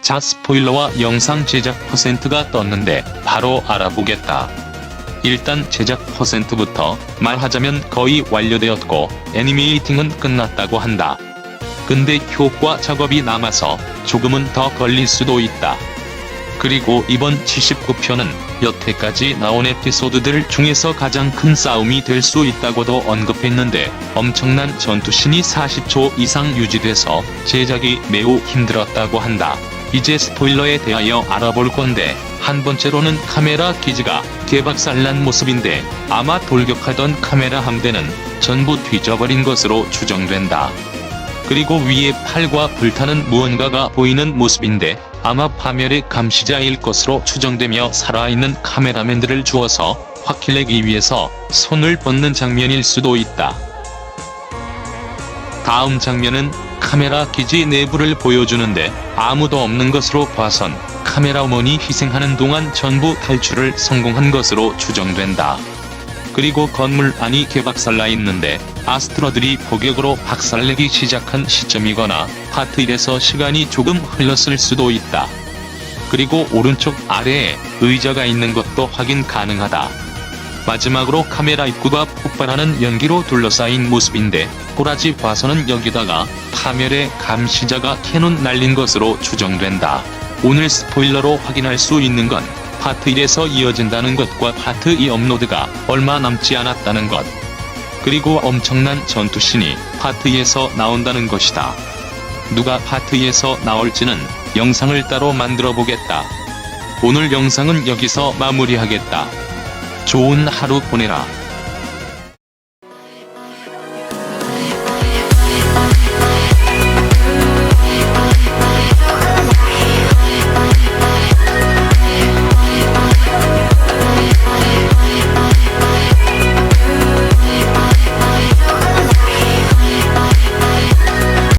자 스포일러와 영상 제작 퍼센트가 떴는데 바로 알아보겠다. 일단 제작 퍼센트부터 말하자면 거의 완료되었고 애니메이팅은 끝났다고 한다. 근데 효과 작업이 남아서 조금은 더 걸릴 수도 있다. 그리고 이번 79편은 여태까지 나온 에피소드들 중에서 가장 큰 싸움이 될 수 있다고도 언급했는데 엄청난 전투신이 40초 이상 유지돼서 제작이 매우 힘들었다고 한다. 이제 스포일러에 대하여 알아볼 건데 한 번째로는 카메라 기지가 개박살난 모습인데 아마 돌격하던 카메라 함대는 전부 뒤져버린 것으로 추정된다. 그리고 위에 팔과 불타는 무언가가 보이는 모습인데 아마 파멸의 감시자일 것으로 추정되며 살아있는 카메라맨들을 주어서 확킬내기 위해서 손을 뻗는 장면일 수도 있다. 다음 장면은 카메라 기지 내부를 보여주는데 아무도 없는 것으로 봐선 카메라 어머니 희생하는 동안 전부 탈출을 성공한 것으로 추정된다. 그리고 건물 안이 개박살나 있는데 아스트로들이 포격으로 박살내기 시작한 시점이거나 파트 1에서 시간이 조금 흘렀을 수도 있다. 그리고 오른쪽 아래에 의자가 있는 것도 확인 가능하다. 마지막으로 카메라 입구가 폭발하는 연기로 둘러싸인 모습인데 꼬라지 봐서는 여기다가 파멸의 감시자가 캐논 날린 것으로 추정된다. 오늘 스포일러로 확인할 수 있는 건 파트 1에서 이어진다는 것과 파트 2 업로드가 얼마 남지 않았다는 것. 그리고 엄청난 전투신이 파트 2에서 나온다는 것이다. 누가 파트 2에서 나올지는 영상을 따로 만들어 보겠다. 오늘 영상은 여기서 마무리하겠다. 좋은 하루 보내라.